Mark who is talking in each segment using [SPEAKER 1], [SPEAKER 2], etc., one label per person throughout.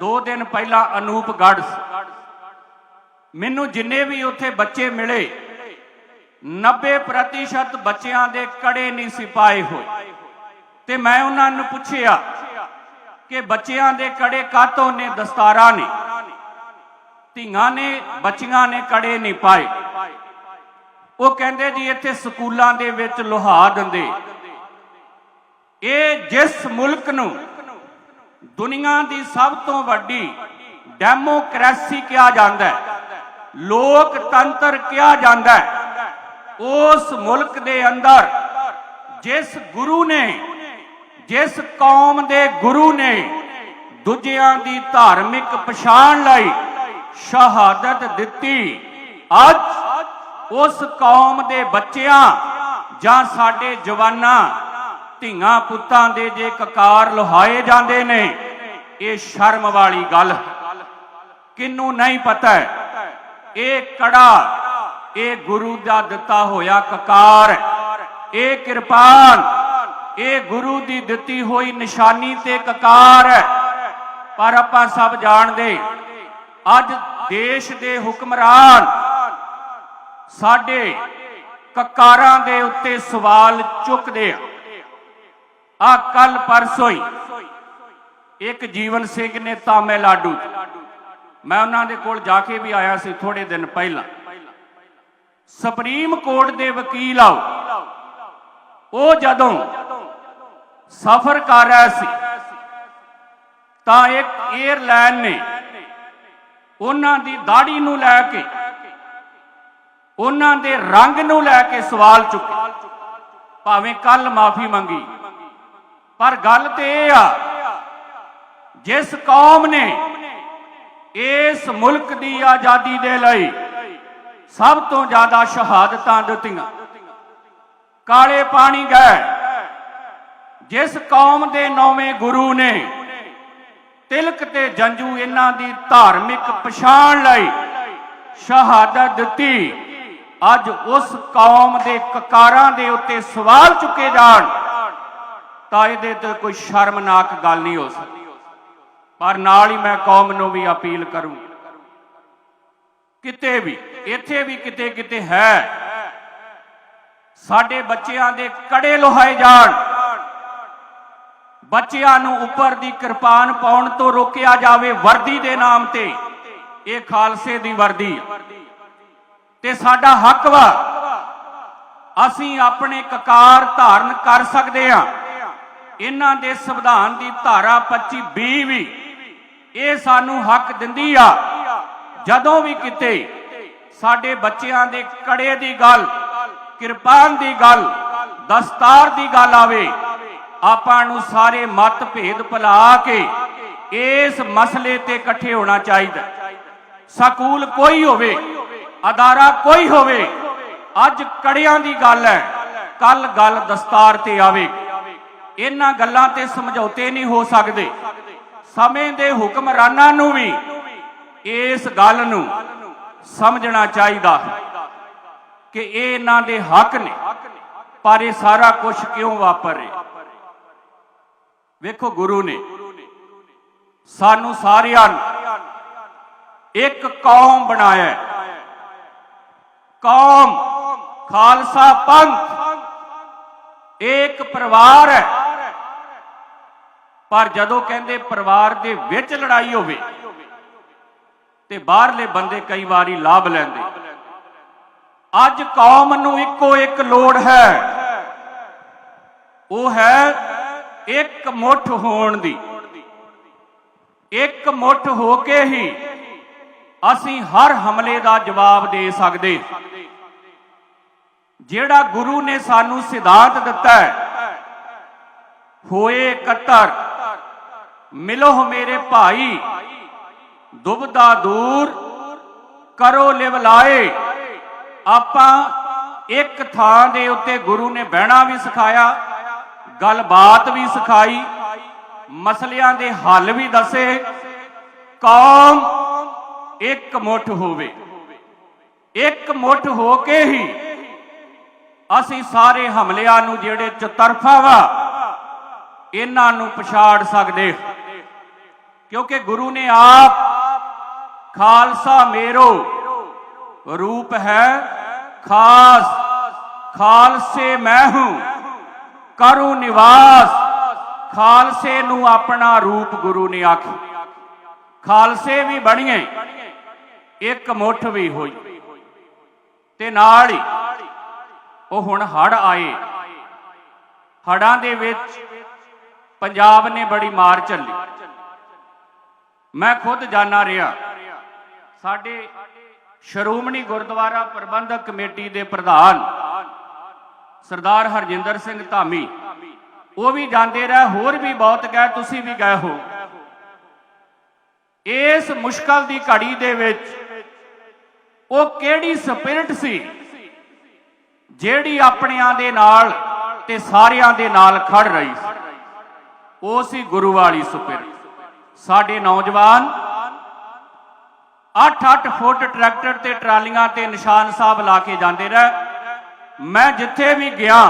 [SPEAKER 1] ਦੋ ਦਿਨ ਪਹਿਲਾਂ ਅਨੂਪਗੜ੍ਹ ਮੈਨੂੰ ਜਿੰਨੇ ਵੀ ਉੱਥੇ ਬੱਚੇ ਮਿਲੇ 90% ਬੱਚਿਆਂ ਦੇ ਕੜੇ ਨਹੀਂ ਸੀ ਪਾਏ ਹੋਏ। ਤੇ ਮੈਂ ਉਹਨਾਂ ਨੂੰ ਪੁੱਛਿਆ ਕਿ ਬੱਚਿਆਂ ਦੇ ਕੜੇ ਕਾਤੋਂ ਨੇ, ਦਸਤਾਰਾਂ ਨੇ? ਧੀਆਂ ਨੇ, ਬੱਚੀਆਂ ਨੇ ਕੜੇ ਨਹੀਂ ਪਾਏ। ਉਹ ਕਹਿੰਦੇ ਜੀ, ਇੱਥੇ ਸਕੂਲਾਂ ਦੇ ਵਿੱਚ ਲੋਹਾ ਦਿੰਦੇ। ਇਹ ਜਿਸ ਮੁਲਕ ਨੂੰ ਦੁਨੀਆ ਦੀ ਸਭ ਤੋਂ ਵੱਡੀ ਡੈਮੋਕ੍ਰੇਸੀ ਕਿਹਾ ਜਾਂਦਾ ਹੈ। ਲੋਕਤੰਤਰ ਕਿਹਾ ਜਾਂਦਾ ਹੈ। ਉਸ ਮੁਲਕ ਦੇ ਅੰਦਰ ਜਿਸ ਗੁਰੂ ਨੇ, ਜਿਸ ਕੌਮ ਦੇ ਗੁਰੂ ਨੇ ਦੂਜਿਆਂ ਦੀ ਧਾਰਮਿਕ ਪਛਾਣ ਲਈ ਸ਼ਹਾਦਤ ਦਿੱਤੀ, ਅੱਜ ਉਸ ਕੌਮ ਦੇ ਬੱਚਿਆਂ ਜਾਂ ਸਾਡੇ ਜਵਾਨਾਂ ਧੀਆਂ ਪੁੱਤਾਂ ਦੇ ਜੇ ਕਕਾਰ ਲੋਹਾਏ ਜਾਂਦੇ ਨੇ, ਇਹ ਸ਼ਰਮ ਵਾਲੀ ਗੱਲ। ਕਿੰਨੂੰ ਨਹੀਂ ਪਤਾ ਇਹ ਕੜਾ, ਇਹ ਗੁਰੂ ਦਾ ਦਿੱਤਾ ਹੋਇਆ ਕਕਾਰ, ਇਹ ਕਿਰਪਾਨ, ਇਹ ਗੁਰੂ ਦੀ ਦਿੱਤੀ ਹੋਈ ਨਿਸ਼ਾਨੀ ਤੇ ਕਕਾਰ ਪਰ ਆਪਾਂ ਸਭ ਜਾਣਦੇ, ਅੱਜ ਦੇਸ਼ ਦੇ ਹੁਕਮਰਾਨ ਸਾਡੇ ਕਕਾਰਾਂ ਦੇ ਉੱਤੇ ਸਵਾਲ ਚੁੱਕਦੇ ਆ। ਆ ਕੱਲ ਪਰਸੋਂ ਹੀ ਇੱਕ ਜੀਵਨ ਸਿੰਘ ਨੇ ਤਾਮਿਲਨਾਡੂ ਮੈਂ ਉਹਨਾਂ ਦੇ ਕੋਲ ਜਾ ਕੇ ਵੀ ਆਇਆ ਸੀ ਥੋੜੇ ਦਿਨ ਪਹਿਲਾਂ। ਸੁਪਰੀਮ ਕੋਰਟ ਦੇ ਵਕੀਲ ਆਓ। ਉਹ ਜਦੋਂ ਸਫ਼ਰ ਕਰ ਰਿਹਾ ਸੀ, ਤਾਂ ਇੱਕ 에ਅਰਲਾਈਨ ਨੇ ਉਹਨਾਂ ਦੀ ਦਾੜੀ ਨੂੰ ਲੈ ਕੇ, ਉਹਨਾਂ ਦੇ ਰੰਗ ਨੂੰ ਲੈ ਕੇ ਸਵਾਲ ਚੁੱਕੇ। ਭਾਵੇਂ ਕੱਲ ਮਾਫੀ ਮੰਗੀ। ਪਰ ਗੱਲ ਤੇ ਇਹ ਆ, ਜਿਸ ਕੌਮ ਨੇ ਇਸ ਮੁਲਕ ਦੀ ਆਜ਼ਾਦੀ ਦੇ ਲਈ ਸਭ ਤੋਂ ਜ਼ਿਆਦਾ ਸ਼ਹਾਦਤਾਂ ਦਿੱਤੀਆਂ। ਕਾਲੇ ਪਾਣੀ ਗਏ, ਜਿਸ ਕੌਮ ਦੇ ਨੌਵੇਂ ਗੁਰੂ ਨੇ ਤਿਲਕ ਤੇ ਜੰਜੂ ਇਹਨਾਂ ਦੀ ਧਾਰਮਿਕ ਪਛਾਣ ਲਈ ਸ਼ਹਾਦਤ ਦਿੱਤੀ। ਅੱਜ ਉਸ ਕੌਮ ਦੇ ਕਕਾਰਾਂ ਦੇ ਉੱਤੇ ਸਵਾਲ ਚੁੱਕੇ ਜਾਣ। ਤਾਂ ਇਹਦੇ ਤੇ ਕੋਈ ਸ਼ਰਮਨਾਕ ਗੱਲ ਨਹੀਂ ਹੋ ਸਕਦੀ। ਪਰ ਨਾਲ ਹੀ ਮੈਂ ਕੌਮ ਨੂੰ ਵੀ ਅਪੀਲ ਕਰੂੰ। ਕਿਤੇ ਵੀ, ਇੱਥੇ ਵੀ ਕਿਤੇ ਕਿਤੇ ਹੈ। ਸਾਡੇ ਬੱਚਿਆਂ ਦੇ ਕੜੇ ਲੋਹਾਏ ਜਾਣ। ਬੱਚਿਆਂ ਨੂੰ ਉੱਪਰ ਦੀ ਕਿਰਪਾਨ ਪਾਉਣ ਤੋਂ ਰੋਕਿਆ ਜਾਵੇ ਵਰਦੀ ਦੇ ਨਾਮ ਤੇ। ਇਹ ਖਾਲਸੇ ਦੀ ਵਰਦੀ ਤੇ ਸਾਡਾ ਹੱਕ ਵਾ। ਅਸੀਂ ਆਪਣੇ ਕਕਾਰ ਧਾਰਨ ਕਰ ਸਕਦੇ ਹਾਂ। ਇਹਨਾਂ ਦੇ ਸੰਵਿਧਾਨ ਦੀ ਧਾਰਾ 25 20 ਵੀ ਇਹ ਸਾਨੂੰ ਹੱਕ ਦਿੰਦੀ ਆ। ਜਦੋਂ ਵੀ ਕਿਤੇ ਸਾਡੇ ਬੱਚਿਆਂ ਦੇ ਕੜੇ ਦੀ ਗੱਲ, ਕਿਰਪਾਨ ਦੀ ਗੱਲ, ਦਸਤਾਰ ਦੀ ਗੱਲ ਆਵੇ, ਆਪਾਂ ਨੂੰ ਸਾਰੇ ਮਤ ਭੇਦ ਭੁਲਾ ਕੇ ਇਸ ਮਸਲੇ ਤੇ ਇਕੱਠੇ ਹੋਣਾ ਚਾਹੀਦਾ। ਸਕੂਲ ਕੋਈ ਹੋਵੇ, ਅਦਾਰਾ ਕੋਈ ਹੋਵੇ, ਅੱਜ ਕੜਿਆਂ ਦੀ ਗੱਲ ਹੈ ਕੱਲ ਗੱਲ ਦਸਤਾਰ ਤੇ ਆਵੇ। ਇਹਨਾਂ ਗੱਲਾਂ ਤੇ ਸਮਝੌਤੇ ਨਹੀਂ ਹੋ ਸਕਦੇ। ਸਮੇਂ ਦੇ ਹੁਕਮਰਾਨਾਂ ਨੂੰ ਵੀ ਇਸ ਗੱਲ ਨੂੰ ਸਮਝਣਾ ਚਾਹੀਦਾ ਕਿ ਇਹ ਇਹਨਾਂ ਦੇ ਹੱਕ ਨੇ, ਪਰ ਇਹ ਸਾਰਾ ਕੁਝ ਕਿਉਂ ਵਾਪਰ ਰਿਹਾ? ਵੇਖੋ ਗੁਰੂ ਨੇ, ਸਾਨੂੰ ਸਾਰਿਆਂ ਨੂੰ ਇੱਕ ਕੌਮ ਬਣਾਇਆ ਕੌਮ ਖਾਲਸਾ ਪੰਥ, ਇੱਕ ਪਰਿਵਾਰ ਹੈ। ਪਰ ਜਦੋਂ ਕਹਿੰਦੇ ਪਰਿਵਾਰ ਦੇ ਵਿੱਚ ਲੜਾਈ ਹੋਵੇ ਤੇ ਬਾਹਰਲੇ ਬੰਦੇ ਕਈ ਵਾਰੀ ਲਾਭ ਲੈਂਦੇ। ਅੱਜ ਕੌਮ ਨੂੰ ਇੱਕੋ ਇੱਕ ਲੋੜ ਹੈ। ਉਹ ਹੈ ਇੱਕ ਮੁੱਠ ਹੋਣ ਦੀ। ਇੱਕ ਮੁੱਠ ਹੋ ਕੇ ਹੀ ਅਸੀਂ ਹਰ ਹਮਲੇ ਦਾ ਜਵਾਬ ਦੇ ਸਕਦੇ। ਜਿਹੜਾ ਗੁਰੂ ਨੇ ਸਾਨੂੰ ਸਿਧਾਂਤ ਦਿੱਤਾ ਹੈ, ਹੋਏ ਇਕੱਤਰ। ਮਿਲੋ ਮੇਰੇ ਭਾਈ, ਦੁਬਦਾ ਦੂਰ, ਕਰੋ ਲਿਵ ਲਾਏ। ਆਪਾਂ ਇੱਕ ਥਾਂ ਦੇ ਉੱਤੇ ਗੁਰੂ ਨੇ ਬਹਿਣਾ ਵੀ ਸਿਖਾਇਆ, ਗੱਲਬਾਤ ਵੀ ਸਿਖਾਈ, ਮਸਲਿਆਂ ਦੇ ਹੱਲ ਵੀ ਦੱਸੇ। ਕੌਮ ਇੱਕ ਮੁੱਠ ਹੋਵੇ। ਇੱਕ ਮੁੱਠ ਹੋ ਕੇ ਹੀ ਅਸੀਂ ਸਾਰੇ ਹਮਲਿਆਂ ਨੂੰ ਜਿਹੜੇ ਚਤਰਫਾ ਵਾ, ਇਹਨਾਂ ਨੂੰ ਪਛਾੜ ਸਕਦੇ ਹਾਂ। ਕਿਉਂਕਿ ਗੁਰੂ ਨੇ ਆਪ ਖਾਲਸਾ ਮੇਰੋ ਰੂਪ ਹੈ ਖਾਸ, ਖਾਲਸੇ ਮੈਂ ਹੂੰ। ਕਰੂ ਨਿਵਾਸ, ਖਾਲਸੇ ਨੂੰ ਆਪਣਾ ਰੂਪ ਗੁਰੂ ਨੇ ਆਖੀ। ਖਾਲਸੇ ਵੀ ਬਣੀਏ, ਇੱਕ ਮੁੱਠ ਵੀ ਹੋਈ। ਤੇ ਨਾਲ ਹੀ ਉਹ ਹੁਣ ਹੜ ਆਏ। ਹੜਾਂ ਦੇ ਵਿੱਚ ਪੰਜਾਬ ਨੇ ਬੜੀ ਮਾਰ ਝੱਲੀ। ਮੈਂ ਖੁਦ ਜਾਣਾ ਰਿਹਾ, ਸਾਡੇ ਸ਼੍ਰੋਮਣੀ ਗੁਰਦੁਆਰਾ ਪ੍ਰਬੰਧਕ ਕਮੇਟੀ ਦੇ ਪ੍ਰਧਾਨ ਸਰਦਾਰ ਹਰਜਿੰਦਰ ਸਿੰਘ ਧਾਮੀ, ਉਹ ਵੀ ਜਾਂਦੇ ਰਹੇ, ਹੋਰ ਵੀ ਬਹੁਤ ਗਏ, ਤੁਸੀਂ ਵੀ ਗਏ ਹੋ। ਇਸ ਮੁਸ਼ਕਲ ਦੀ ਘੜੀ ਦੇ ਵਿੱਚ ਉਹ ਕਿਹੜੀ ਸਪਿਰਿਟ ਸੀ ਜਿਹੜੀ ਆਪਣਿਆਂ ਦੇ ਨਾਲ ਤੇ ਸਾਰਿਆਂ ਦੇ ਨਾਲ ਖੜ ਰਹੀ ਸੀ? ਉਹ ਸੀ ਗੁਰੂ ਵਾਲੀ ਸਪਿਰਿਟ। ਸਾਡੇ ਨੌਜਵਾਨ 8-8 ਫੁੱਟ ਟਰੈਕਟਰ ਤੇ ਟਰਾਲੀਆਂ ਤੇ ਨਿਸ਼ਾਨ ਸਾਹਿਬ ਲਾ ਕੇ ਜਾਂਦੇ ਰਹੇ। ਮੈਂ ਜਿੱਥੇ ਵੀ ਗਿਆ,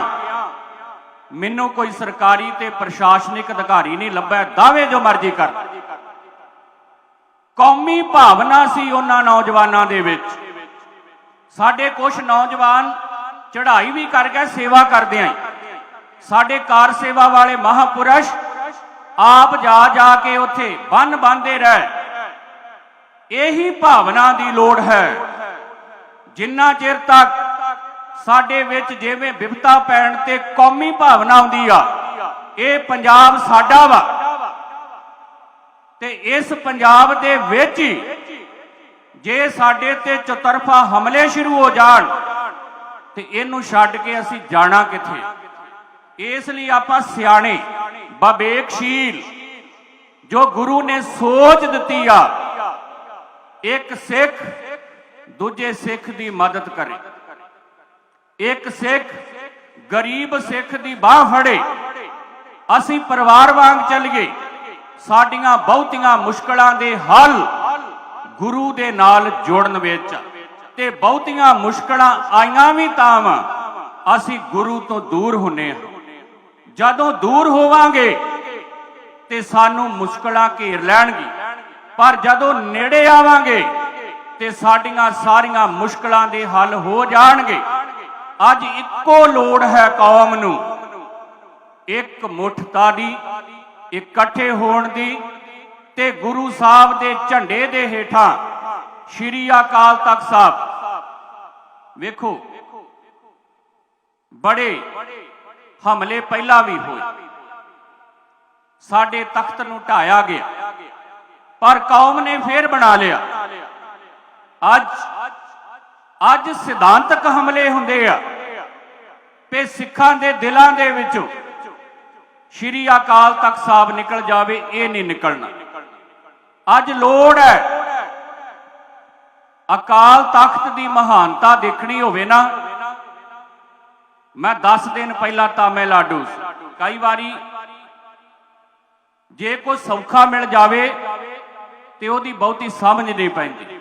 [SPEAKER 1] ਮੈਨੂੰ ਕੋਈ ਸਰਕਾਰੀ ਤੇ ਪ੍ਰਸ਼ਾਸਨਿਕ ਅਧਿਕਾਰੀ ਨਹੀਂ ਲੱਭਿਆ। ਦਾਅਵੇ ਜੋ ਮਰਜ਼ੀ ਕਰ। ਕੌਮੀ ਭਾਵਨਾ ਸੀ ਉਹਨਾਂ ਨੌਜਵਾਨਾਂ ਦੇ ਵਿੱਚ। ਸਾਡੇ ਕੁਝ ਨੌਜਵਾਨ ਚੜ੍ਹਾਈ ਵੀ ਕਰ ਗਏ, ਸੇਵਾ ਕਰਦੇ ਆਂ ਸਾਡੇ ਕਾਰ ਸੇਵਾ ਵਾਲੇ ਮਹਾਪੁਰਸ਼ ਆਪ ਜਾ ਜਾ ਕੇ ਉੱਥੇ ਬੰਨ ਬੰਦੇ ਰਹਿ ਇਹੀ ਭਾਵਨਾ ਦੀ ਲੋੜ ਹੈ। ਜਿੰਨਾ ਚਿਰ ਤੱਕ ਸਾਡੇ ਵਿੱਚ ਜਿਵੇਂ ਵਿਪਤਾ ਪੈਣ ਤੇ ਕੌਮੀ ਭਾਵਨਾ ਆਉਂਦੀ ਆ, ਇਹ ਪੰਜਾਬ ਸਾਡਾ ਵਾ। ਤੇ ਇਸ ਪੰਜਾਬ ਦੇ ਵਿੱਚ ਹੀ ਜੇ ਸਾਡੇ ਤੇ ਚਤਰਫਾ ਹਮਲੇ ਸ਼ੁਰੂ ਹੋ ਜਾਣ, ਤੇ ਇਹਨੂੰ ਛੱਡ ਕੇ ਅਸੀਂ ਜਾਣਾ ਕਿੱਥੇ? ਇਸ ਲਈ ਆਪਾਂ ਸਿਆਣੇ ਬਵੇਕਸ਼ੀਲ ਜੋ ਗੁਰੂ ਨੇ ਸੋਚ ਦਿੱਤੀ ਆ, ਇੱਕ ਸਿੱਖ ਦੂਜੇ ਸਿੱਖ ਦੀ ਮਦਦ ਕਰੇ। ਇੱਕ ਸਿੱਖ ਗਰੀਬ ਸਿੱਖ ਦੀ ਬਾਹ ਫੜੇ, ਅਸੀਂ ਪਰਿਵਾਰ ਵਾਂਗ ਚੱਲੀਏ। ਸਾਡੀਆਂ ਬਹੁਤੀਆਂ ਮੁਸ਼ਕਲਾਂ ਦੇ ਹੱਲ ਗੁਰੂ ਦੇ ਨਾਲ ਜੋੜਨ ਵਿੱਚ ਤੇ ਬਹੁਤੀਆਂ ਮੁਸ਼ਕਲਾਂ ਆਈਆਂ ਵੀ ਤਾਂ ਵਾ, ਅਸੀਂ ਗੁਰੂ ਤੋਂ ਦੂਰ ਹੁੰਨੇ ਹਾਂ ਜਦੋਂ ਦੂਰ ਹੋਵਾਂਗੇ ਤੇ ਸਾਨੂੰ ਮੁਸ਼ਕਲਾਂ ਘੇਰ ਲੈਣਗੀ। ਪਰ ਜਦੋਂ ਨੇੜੇ ਆਵਾਂਗੇ ਤੇ ਸਾਡੀਆਂ ਸਾਰੀਆਂ ਮੁਸ਼ਕਲਾਂ ਦੇ ਹੱਲ ਹੋ ਜਾਣਗੇ। ਅੱਜ ਇੱਕੋ ਲੋੜ ਹੈ ਕੌਮ ਨੂੰ। ਇੱਕ ਮੁੱਠਤਾ ਦੀ, ਇਕੱਠੇ ਹੋਣ ਦੀ ਤੇ ਗੁਰੂ ਸਾਹਿਬ ਦੇ ਝੰਡੇ ਦੇ ਹੇਠਾਂ ਸ਼੍ਰੀ ਅਕਾਲ ਤਖਤ ਸਾਹਿਬ। ਵੇਖੋ, ਬੜੇ ਹਮਲੇ ਪਹਿਲਾਂ ਵੀ ਹੋਏ। ਸਾਡੇ ਤਖਤ ਨੂੰ ਢਾਇਆ ਗਿਆ। ਪਰ ਕੌਮ ਨੇ ਫੇਰ ਬਣਾ ਲਿਆ। ਅੱਜ ਅੱਜ ਸਿਧਾਂਤਕ ਹਮਲੇ ਹੁੰਦੇ ਆ। ਤੇ ਸਿੱਖਾਂ ਦੇ ਦਿਲਾਂ ਦੇ ਵਿੱਚੋਂ ਸ਼੍ਰੀ ਅਕਾਲ ਤਖਤ ਸਾਹਿਬ ਨਿਕਲ ਜਾਵੇ, ਇਹ ਨਹੀਂ ਨਿਕਲਣਾ। ਅੱਜ ਲੋੜ ਹੈ। ਅਕਾਲ ਤਖਤ ਦੀ ਮਹਾਨਤਾ ਦੇਖਣੀ ਹੋਵੇ ਨਾ। ਮੈਂ 10 ਦਿਨ ਪਹਿਲਾਂ ਤਾਮਿਲਨਾਡੂ ਸੀ। ਕਈ ਵਾਰੀ ਜੇ ਕੋਈ ਸੌਖਾ ਮਿਲ ਜਾਵੇ ਤੇ ਉਹਦੀ ਬਹੁਤੀ ਸਮਝ ਨਹੀਂ ਪੈਂਦੀ।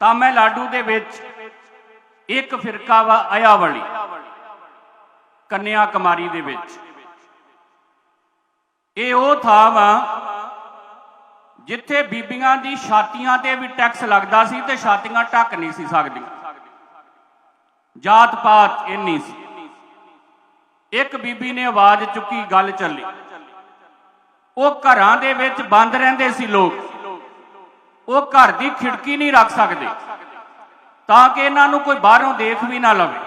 [SPEAKER 1] ਤਾਮਿਲਨਾਡੂ ਦੇ ਵਿੱਚ ਇੱਕ ਫਿਰਕਾ ਵਾ ਆਇਆਵਲੀ ਕੰਨਿਆ ਕੁਮਾਰੀ ਦੇ ਵਿੱਚ। ਇਹ ਉਹ ਥਾਂ ਵਾ ਜਿੱਥੇ ਬੀਬੀਆਂ ਦੀ ਛਾਤੀਆਂ ਤੇ ਵੀ ਟੈਕਸ ਲੱਗਦਾ ਸੀ ਤੇ ਛਾਤੀਆਂ ਢੱਕ ਨਹੀਂ ਸੀ ਸਕਦੀਆਂ। ਜਾਤ ਪਾਤ ਇੰਨੀ ਸੀ। ਇੱਕ ਬੀਬੀ ਨੇ ਆਵਾਜ਼ ਚੁੱਕੀ, ਗੱਲ ਚੱਲੀ। ਉਹ ਘਰਾਂ ਦੇ ਵਿੱਚ ਬੰਦ ਰਹਿੰਦੇ ਸੀ ਲੋਕ। ਉਹ ਘਰ ਦੀ ਖਿੜਕੀ ਨਹੀਂ ਰੱਖ ਸਕਦੇ, ਤਾਂ ਕਿ ਇਹਨਾਂ ਨੂੰ ਕੋਈ ਬਾਹਰੋਂ ਦੇਖ ਵੀ ਨਾ ਲਵੇ।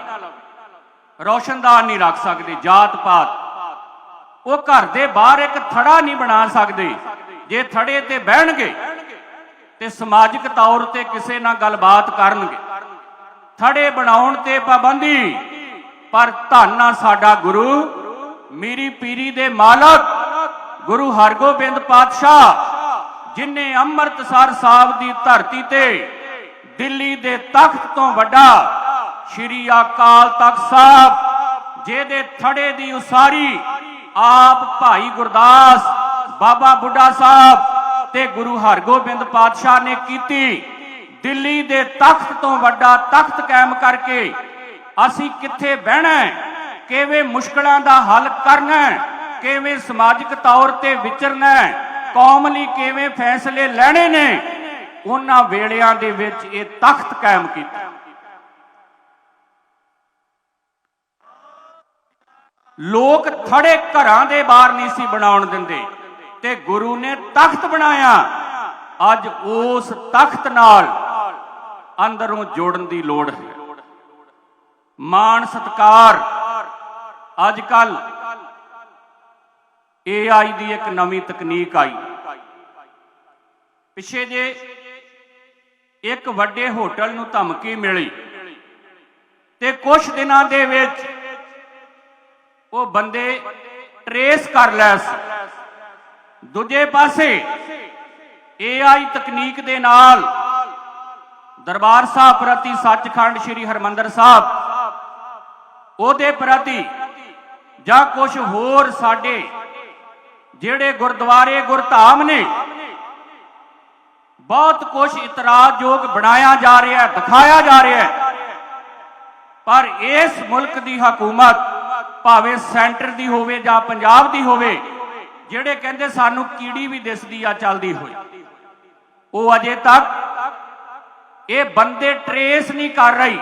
[SPEAKER 1] ਰੋਸ਼ਨਦਾਨ ਨਹੀਂ ਰੱਖ ਸਕਦੇ ਜਾਤ ਪਾਤ ਉਹ ਘਰ ਦੇ ਬਾਹਰ ਇੱਕ ਥੜਾ ਨਹੀਂ ਬਣਾ ਸਕਦੇ, ਜੇ ਥੜੇ ਤੇ ਬਹਿਣਗੇ ਤੇ ਸਮਾਜਿਕ ਤੌਰ ਤੇ ਕਿਸੇ ਨਾਲ ਗੱਲਬਾਤ ਕਰਨਗੇ। ਥੜੇ ਬਣਾਉਣ ਤੇ ਪਾਬੰਦੀ। ਪਰ ਧੰਨਾ ਸਾਡਾ ਗੁਰੂ, ਮੇਰੀ ਪੀਰੀ ਦੇ ਮਾਲਕ, ਗੁਰੂ ਹਰਗੋਬਿੰਦ ਪਾਤਸ਼ਾਹ, ਜਿਨੇ ਅੰਮ੍ਰਿਤਸਰ ਸਾਹਿਬ ਦੀ ਧਰਤੀ ਤੇ ਦਿੱਲੀ ਦੇ ਤਖਤ ਤੋਂ ਵੱਡਾ ਸ਼੍ਰੀ ਅਕਾਲ ਤਖਤ ਸਾਹਿਬ, ਜਿਹਦੇ ਥੜੇ ਦੀ ਉਸਾਰੀ ਆਪ ਭਾਈ ਗੁਰਦਾਸ, ਬਾਬਾ ਬੁੱਢਾ ਸਾਹਿਬ ਤੇ ਗੁਰੂ ਹਰਗੋਬਿੰਦ ਪਾਤਸ਼ਾਹ ਨੇ ਕੀਤੀ। ਦਿੱਲੀ ਦੇ ਤਖਤ ਤੋਂ ਵੱਡਾ ਤਖਤ ਕਾਇਮ ਕਰਕੇ ਅਸੀਂ ਕਿੱਥੇ ਬਹਿਣਾ ਕਿਵੇਂ ਮੁਸ਼ਕਲਾਂ ਦਾ ਹੱਲ ਕਰਨਾ ਕਿਵੇਂ ਸਮਾਜਿਕ ਤੌਰ ਤੇ ਵਿਚਰਨਾ ਕੌਮ ਲਈ ਕਿਵੇਂ ਫੈਸਲੇ ਲੈਣੇ ਨੇ? ਉਹਨਾਂ ਵੇਲਿਆਂ ਦੇ ਵਿੱਚ ਇਹ ਤਖਤ ਕਾਇਮ ਕੀਤਾ। ਲੋਕ ਥੜੇ ਘਰਾਂ ਦੇ ਬਾਹਰ ਨਹੀਂ ਸੀ ਬਣਾਉਣ ਦਿੰਦੇ ਤੇ ਗੁਰੂ ਨੇ ਤਖਤ ਬਣਾਇਆ। ਅੱਜ ਉਸ ਤਖਤ ਨਾਲ ਅੰਦਰੋਂ ਜੋੜਨ ਦੀ ਲੋੜ ਹੈ। ਮਾਣ ਸਤਕਾਰ। ਅੱਜ ਕੱਲ AI ਦੀ ਇੱਕ ਨਵੀਂ ਤਕਨੀਕ ਆਈ। ਪਿਛੇ ਜੇ ਇੱਕ ਵੱਡੇ ਹੋਟਲ ਨੂੰ ਧਮਕੀ ਮਿਲੀ ਤੇ ਕੁਝ ਦਿਨਾਂ ਦੇ ਵਿੱਚ ਉਹ ਬੰਦੇ ਟਰੇਸ ਕਰ ਲੈ ਸੀ। ਦੂਜੇ ਪਾਸੇ AI ਤਕਨੀਕ ਦੇ ਨਾਲ ਦਰਬਾਰ ਸਾਹਿਬ ਪ੍ਰਤੀ ਸੱਚਖੰਡ ਸ੍ਰੀ ਹਰਮੰਦਰ ਸਾਹਿਬ, ਉਹਦੇ ਪ੍ਰਤੀ ਜਾਂ ਕੁਝ ਹੋਰ ਸਾਡੇ ਜਿਹੜੇ ਗੁਰਦੁਆਰੇ ਗੁਰਧਾਮ ਨੇ, ਬਹੁਤ ਕੁਝ ਇਤਰਾਜ਼ਯੋਗ ਬਣਾਇਆ ਜਾ ਰਿਹਾ ਹੈ ਦਿਖਾਇਆ ਜਾ ਰਿਹਾ ਹੈ। ਪਰ ਇਸ ਮੁਲਕ ਦੀ ਹਕੂਮਤ ਭਾਵੇਂ ਸੈਂਟਰ ਦੀ ਹੋਵੇ ਜਾਂ ਪੰਜਾਬ ਦੀ ਹੋਵੇ, ਜਿਹੜੇ ਕਹਿੰਦੇ ਸਾਨੂੰ ਕੀੜੀ ਵੀ ਦਿਸਦੀ ਆ, ਚੱਲਦੀ ਹੋਈ, ਉਹ ਅਜੇ ਤੱਕ ਇਹ ਬੰਦੇ ਟਰੇਸ ਨਹੀਂ ਕਰ ਰਹੀ,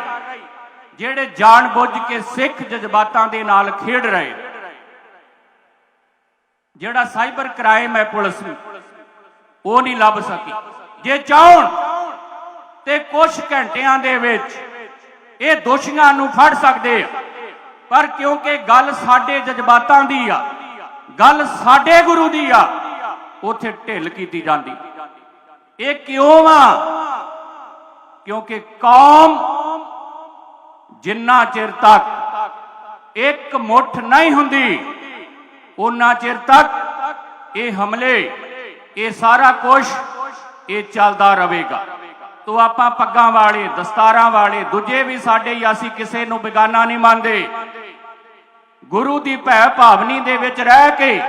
[SPEAKER 1] ਜਿਹੜੇ ਜਾਣ ਬੁੱਝ ਕੇ ਸਿੱਖ ਜਜ਼ਬਾਤਾਂ ਦੇ ਨਾਲ ਖੇਡ ਰਹੇ ਜਿਹੜਾ ਸਾਈਬਰ ਕ੍ਰਾਈਮ ਹੈ ਪੁਲਿਸ ਨੂੰ, ਉਹ ਨਹੀਂ ਲੱਭ ਸਕੀ। ਜੇ ਚਾਹਣ ਤੇ ਕੁਝ ਘੰਟਿਆਂ ਦੇ ਵਿੱਚ ਇਹ ਦੋਸ਼ੀਆਂ ਨੂੰ ਫੜ ਸਕਦੇ ਆ। ਪਰ ਕਿਉਂਕਿ ਗੱਲ ਸਾਡੇ ਜਜ਼ਬਾਤਾਂ ਦੀ ਆ, ਗੱਲ ਸਾਡੇ ਗੁਰੂ ਦੀ ਆ, ਉਥੇ ਢਿੱਲ ਕੀਤੀ ਜਾਂਦੀ। ਇਹ ਕਿਉਂ ਆ? ਕਿਉਂਕਿ ਕੌਮ ਜਿੰਨਾ ਚਿਰ ਤੱਕ ਇੱਕ ਮੁੱਠ ਨਹੀਂ ਹੁੰਦੀ ਉਹਨਾਂ ਚਿਰ ਤੱਕ ਇਹ ਹਮਲੇ, ਇਹ ਸਾਰਾ ਕੁਝ ਇਹ ਚੱਲਦਾ ਰਹੇਗਾ। ਤੋ ਆਪਾਂ ਪੱਗਾਂ ਵਾਲੇ, ਦਸਤਾਰਾਂ ਵਾਲੇ, ਦੂਜੇ ਵੀ ਸਾਡੇ ਅਸੀਂ ਕਿਸੇ ਨੂੰ ਬੇਗਾਨਾ ਨਹੀਂ ਮੰਨਦੇ। ਗੁਰੂ ਦੀ ਭੈ ਭਾਵਨੀ ਦੇ ਵਿੱਚ ਰਹਿ ਕੇ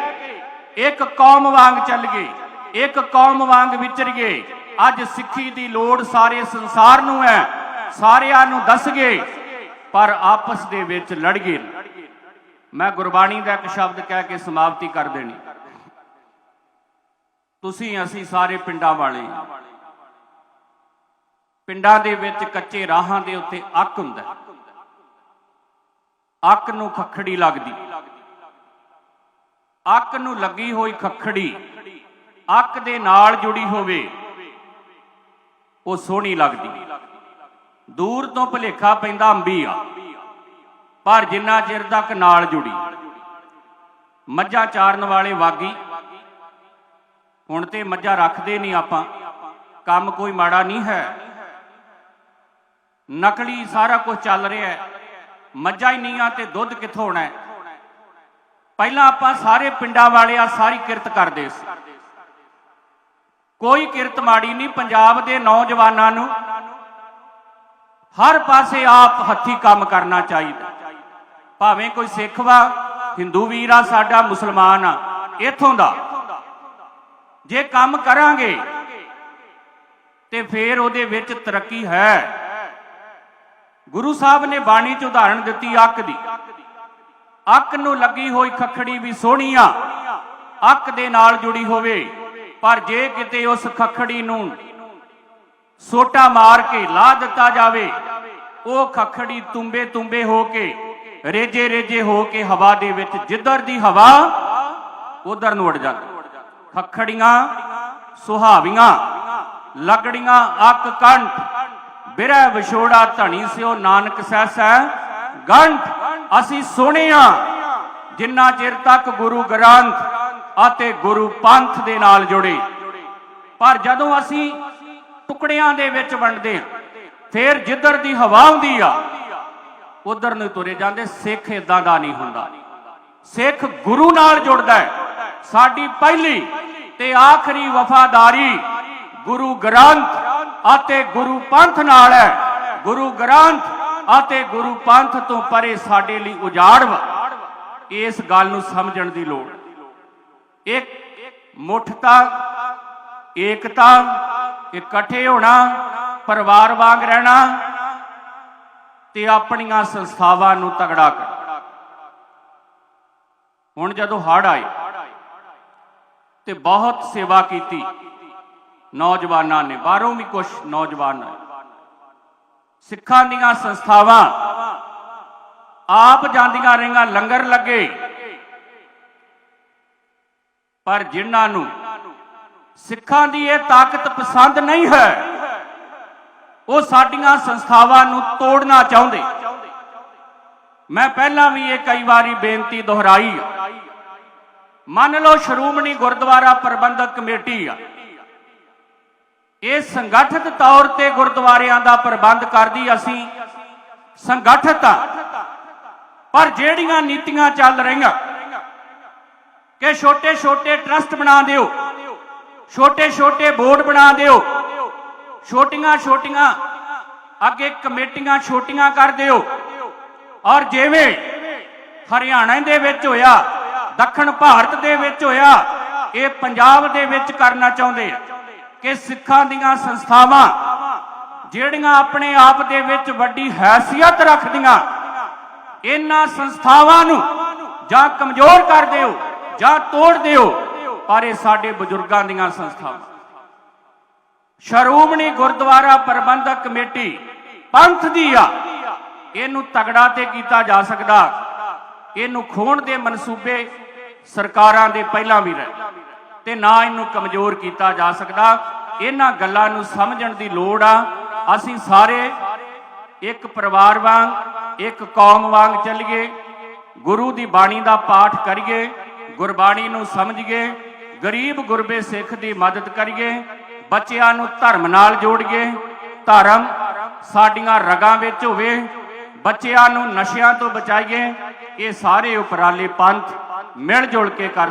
[SPEAKER 1] ਇੱਕ ਕੌਮ ਵਾਂਗ ਚੱਲ ਗਏ ਇੱਕ ਕੌਮ ਵਾਂਗ ਵਿਚਰੀਏ। ਅੱਜ ਸਿੱਖੀ ਦੀ ਲੋੜ ਸਾਰੇ ਸੰਸਾਰ ਨੂੰ ਹੈ। ਸਾਰਿਆਂ ਨੂੰ ਦੱਸ ਗਏ, ਪਰ ਆਪਸ ਦੇ ਵਿੱਚ ਲੜ ਗਏ। ਮੈਂ ਗੁਰਬਾਣੀ ਦਾ ਇੱਕ ਸ਼ਬਦ ਕਹਿ ਕੇ ਸਮਾਪਤੀ ਕਰ ਦੇਣੀ। ਤੁਸੀਂ ਅਸੀਂ ਸਾਰੇ ਪਿੰਡਾਂ ਵਾਲੇ, ਪਿੰਡਾਂ ਦੇ ਵਿੱਚ ਕੱਚੇ ਰਾਹਾਂ ਦੇ ਉੱਤੇ ਅੱਕ ਹੁੰਦਾ ਅੱਕ ਨੂੰ ਖੱਖੜੀ ਲੱਗਦੀ। ਅੱਕ ਨੂੰ ਲੱਗੀ ਹੋਈ ਖੱਖੜੀ, ਅੱਕ ਦੇ ਨਾਲ ਜੁੜੀ ਹੋਵੇ। ਉਹ ਸੋਹਣੀ ਲੱਗਦੀ। ਦੂਰ ਤੋਂ ਭਲੇਖਾ ਪੈਂਦਾ ਅੰਬੀ ਆ। ਪਰ ਜਿੰਨਾ ਚਿਰ ਤੱਕ ਨਾਲ ਜੁੜੀ। ਮੱਝਾਂ ਚਾਰਨ ਵਾਲੇ ਵਾਗੀ। ਹੁਣ ਤੇ ਮੱਝਾਂ ਰੱਖਦੇ ਨਹੀਂ ਆਪਾਂ। ਕੰਮ ਕੋਈ ਮਾੜਾ ਨਹੀਂ ਹੈ। ਨਕਲੀ ਸਾਰਾ ਕੁਝ ਚੱਲ ਰਿਹਾ ਹੈ। ਮੱਝਾਂ ਹੀ ਨਹੀਂ ਆ ਤੇ ਦੁੱਧ ਕਿੱਥੋਂ ਹੋਣਾ ਪਹਿਲਾਂ ਆਪਾਂ ਸਾਰੇ ਪਿੰਡਾਂ ਵਾਲੇ ਆ ਸਾਰੀ ਕਿਰਤ ਕਰਦੇ ਸੀ। ਕੋਈ ਕਿਰਤ ਮਾੜੀ ਨਹੀਂ, ਪੰਜਾਬ ਦੇ ਨੌਜਵਾਨਾਂ ਨੂੰ ਹਰ ਪਾਸੇ ਆਪ ਹੱਥੀ ਕੰਮ ਕਰਨਾ ਚਾਹੀਦਾ। ਭਾਵੇਂ ਕੋਈ ਸਿੱਖ ਵਾ, ਹਿੰਦੂ ਵੀਰ ਆ, ਸਾਡਾ ਮੁਸਲਮਾਨ ਆ, ਇਥੋਂ ਦਾ। ਜੇ ਕੰਮ ਕਰਾਂਗੇ, ਤੇ ਫੇਰ ਉਹਦੇ ਵਿੱਚ ਤਰੱਕੀ ਹੈ। ਗੁਰੂ ਸਾਹਿਬ ਨੇ ਬਾਣੀ ਚ ਉਦਾਹਰਣ ਦਿੱਤੀ ਅੱਕ ਦੀ। ਅੱਕ ਨੂੰ ਲੱਗੀ ਹੋਈ ਖੱਖੜੀ ਵੀ ਸੋਹਣੀ ਆ। ਅੱਕ ਦੇ ਨਾਲ ਜੁੜੀ ਹੋਵੇ। ਪਰ ਜੇ ਕਿਤੇ ਉਸ ਖੱਖੜੀ ਨੂੰ ਸੋਟਾ ਮਾਰ ਕੇ ਲਾ ਦਿੱਤਾ ਜਾਵੇ, ਉਹ ਖੱਖੜੀ ਤੁੰਬੇ ਤੁੰਬੇ ਹੋ ਕੇ, ਰੇਜੇ ਰੇਜੇ ਹੋ ਕੇ ਹਵਾ ਦੇ ਵਿੱਚ ਜਿੱਧਰ ਦੀ ਹਵਾ, ਉਧਰ ਨੂੰ ਉੱਡ ਜਾਂਦੀ। ਖੱਖੜੀਆਂ, ਸੁਹਾਵੀਆਂ ਲਕੜੀਆਂ ਅੱਕ ਕੰਠ, ਬਿਰਹਿ ਵਿਛੋੜਾ ਧਣੀ ਸਿਓ ਨਾਨਕ ਸਹਿਸੈ ਗੰਠ, ਅਸੀਂ ਸੁਣਿਆ, ਜਿੰਨਾ ਚਿਰ ਤੱਕ ਗੁਰੂ ਗ੍ਰੰਥ ਅਤੇ ਗੁਰੂ ਪੰਥ ਦੇ ਨਾਲ ਜੁੜੇ। ਪਰ ਜਦੋਂ ਅਸੀਂ ਟੁਕੜਿਆਂ ਦੇ ਵਿੱਚ ਵੰਡਦੇ ਹਾਂ, ਫਿਰ ਜਿੱਧਰ ਦੀ ਹਵਾ ਹੁੰਦੀ ਆ, ਉਧਰ ਨੂੰ ਤੁਰੇ ਜਾਂਦੇ, ਸਿੱਖ ਇਦਾਂ ਦਾ ਨਹੀਂ ਹੁੰਦਾ। ਸਿੱਖ ਗੁਰੂ ਨਾਲ ਜੁੜਦਾ ਹੈ। ਸਾਡੀ ਪਹਿਲੀ ਤੇ ਆਖਰੀ ਵਫਾਦਾਰੀ ਗੁਰੂ ਗ੍ਰੰਥ ਅਤੇ ਗੁਰੂ ਪੰਥ ਨਾਲ ਹੈ। ਗੁਰੂ ਗ੍ਰੰਥ ਅਤੇ ਗੁਰੂ ਪੰਥ ਤੋਂ ਪਰੇ ਸਾਡੇ ਲਈ ਉਜਾੜ ਇਸ ਗੱਲ ਨੂੰ ਸਮਝਣ ਦੀ ਲੋੜ। ਇੱਕ ਮੁੱਠਤਾ, ਏਕਤਾ, ਇਕੱਠੇ ਹੋਣਾ, ਪਰਿਵਾਰ ਵਾਂਗ ਰਹਿਣਾ ਤੇ ਆਪਣੀਆਂ ਸੰਸਥਾਵਾਂ ਨੂੰ ਤਗੜਾ ਕਰ ਹੁਣ ਜਦੋਂ ਹੜ ਆਏ ਤੇ ਬਹੁਤ ਸੇਵਾ ਕੀਤੀ, ਨੌਜਵਾਨਾਂ ਨੇ, ਬਾਹਰੋਂ ਵੀ ਕੁਝ ਨੌਜਵਾਨ ਆਏ। ਸਿੱਖਾਂ ਦੀਆਂ ਸੰਸਥਾਵਾਂ ਆਪ ਜਾਂਦੀਆਂ ਰਹੀਆਂ, ਲੰਗਰ ਲੱਗੇ ਪਰ ਜਿਨ੍ਹਾਂ ਨੂੰ ਸਿੱਖਾਂ ਦੀ ਇਹ ਤਾਕਤ ਪਸੰਦ ਨਹੀਂ ਹੈ, ਉਹ ਸਾਡੀਆਂ ਸੰਸਥਾਵਾਂ ਨੂੰ ਤੋੜਨਾ ਚਾਹੁੰਦੇ। ਮੈਂ ਪਹਿਲਾਂ ਵੀ ਇਹ ਕਈ ਵਾਰੀ ਬੇਨਤੀ ਦੁਹਰਾਈ ਮੰਨ ਲਓ ਸ਼੍ਰੋਮਣੀ ਗੁਰਦੁਆਰਾ ਪ੍ਰਬੰਧਕ ਕਮੇਟੀ ਆ। ਇਹ ਸੰਗਠਿਤ ਤੌਰ ਤੇ ਗੁਰਦੁਆਰਿਆਂ ਦਾ ਪ੍ਰਬੰਧ ਕਰਦੀ ਅਸੀਂ ਸੰਗਠਿਤ ਆ। ਪਰ ਜਿਹੜੀਆਂ ਨੀਤੀਆਂ ਚੱਲ ਰਹੀਆਂ ਕਿ ਛੋਟੇ ਛੋਟੇ ਟਰਸਟ ਬਣਾ ਦਿਓ। ਛੋਟੇ ਛੋਟੇ ਬੋਰਡ ਬਣਾ ਦਿਓ। ਛੋਟੀਆਂ ਛੋਟੀਆਂ, ਅੱਗੇ ਕਮੇਟੀਆਂ ਛੋਟੀਆਂ ਕਰ ਦਿਓ। ਔਰ ਜਿਵੇਂ ਹਰਿਆਣਾ ਦੇ ਵਿੱਚ ਹੋਇਆ, ਦੱਖਣ ਭਾਰਤ ਦੇ ਵਿੱਚ ਹੋਇਆ, ਇਹ ਪੰਜਾਬ ਦੇ ਵਿੱਚ ਕਰਨਾ ਚਾਹੁੰਦੇ ਆ ਕਿ ਸਿੱਖਾਂ ਦੀਆਂ ਸੰਸਥਾਵਾਂ, ਜਿਹੜੀਆਂ ਆਪਣੇ ਆਪ ਦੇ ਵਿੱਚ ਵੱਡੀ ਹੈਸੀਅਤ ਰੱਖਦੀਆਂ, ਇਹਨਾਂ ਸੰਸਥਾਵਾਂ ਨੂੰ ਜਾਂ ਕਮਜ਼ੋਰ ਕਰ ਦਿਓ। ਜਾਂ ਤੋੜ ਦਿਓ, ਪਰ ਇਹ ਸਾਡੇ ਬਜ਼ੁਰਗਾਂ ਦੀਆਂ ਸੰਸਥਾਵਾਂ। ਸ਼੍ਰੋਮਣੀ ਗੁਰਦੁਆਰਾ ਪ੍ਰਬੰਧਕ ਕਮੇਟੀ ਪੰਥ ਦੀ ਆ। ਇਹਨੂੰ ਤਗੜਾ ਤੇ ਕੀਤਾ ਜਾ ਸਕਦਾ। ਇਹਨੂੰ ਖੋਣ ਦੇ ਮਨਸੂਬੇ ਸਰਕਾਰਾਂ ਦੇ ਪਹਿਲਾਂ ਵੀ ਰਹੇ। ਤੇ ਨਾ ਇਹਨੂੰ ਕਮਜ਼ੋਰ ਕੀਤਾ ਜਾ ਸਕਦਾ। ਇਹਨਾਂ ਗੱਲਾਂ ਨੂੰ ਸਮਝਣ ਦੀ ਲੋੜ ਆ। ਅਸੀਂ ਸਾਰੇ ਇੱਕ ਪਰਿਵਾਰ ਵਾਂਗ, ਇੱਕ ਕੌਮ ਵਾਂਗ ਚੱਲੀਏ। ਗੁਰੂ ਦੀ ਬਾਣੀ ਦਾ ਪਾਠ ਕਰੀਏ। ਗੁਰਬਾਣੀ ਨੂੰ ਸਮਝੀਏ, ਗਰੀਬ ਗੁਰਬੇ ਸਿੱਖ ਦੀ ਮਦਦ ਕਰੀਏ, ਬੱਚਿਆਂ ਨੂੰ ਧਰਮ ਨਾਲ ਜੋੜੀਏ, ਧਰਮ ਸਾਡੀਆਂ ਰਗਾਂ ਵਿੱਚ ਹੋਵੇ, ਬੱਚਿਆਂ ਨੂੰ ਨਸ਼ਿਆਂ ਤੋਂ ਬਚਾਈਏ, ਇਹ ਸਾਰੇ ਉਪਰਾਲੇ ਪੰਥ ਮਿਲ ਜੁਲ ਕੇ ਕਰ